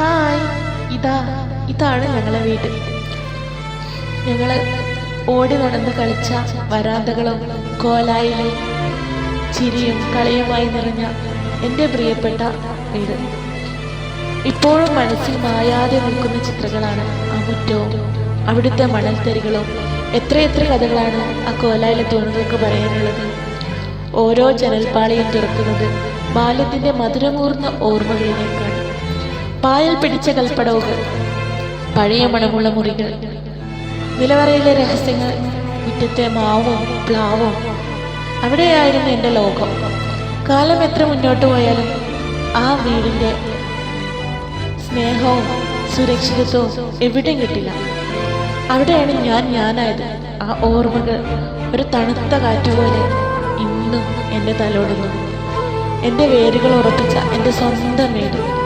Hi ഇതാ ഇതാണ് ഞങ്ങളെ വീട്. ഞങ്ങൾ ഓടി നടന്ന് കളിച്ച വരാന്തകളും കോലായിലും ചിരിയും കളിയുമായി നിറഞ്ഞ എന്റെ പ്രിയപ്പെട്ട വീട്. ഇപ്പോഴും മനസ്സിൽ മായാതെ നിൽക്കുന്ന ചിത്രങ്ങളാണ് ആ മുറ്റവും അവിടുത്തെ മണൽത്തരികളും. എത്രയെത്ര കഥകളാണ് ആ കോലായിലെ തോണുകൾക്ക് പറയാനുള്ളത്? ഓരോ ജനൽപ്പാളിയും തുറക്കുന്നത് ബാല്യത്തിന്റെ മധുരമൂർന്ന ഓർമ്മകളിലേക്കാണ്. പായൽ പിടിച്ച കൽപ്പടവുകൾ പഴയ മണമുള്ള മുറികൾ നിലവറയിലെ രഹസ്യങ്ങൾ മുറ്റത്തെ മാവും പ്ലാവും. അവിടെയായിരുന്നു എന്റെ ലോകം. കാലം എത്ര മുന്നോട്ട് പോയാലും ആ വീടിന്റെ സ്നേഹവും സുരക്ഷിതത്വവും എവിടെയും കിട്ടില്ല. അവിടെയാണ് ഞാൻ ഞാനായത്. ആ ഓർമ്മകൾ ഒരു തണുത്ത കാറ്റുപോലെ ഇന്നും എന്റെ തലോടുന്നു. എന്റെ വേരുകൾ ഉറപ്പിച്ച എന്റെ സ്വന്തം വീട്.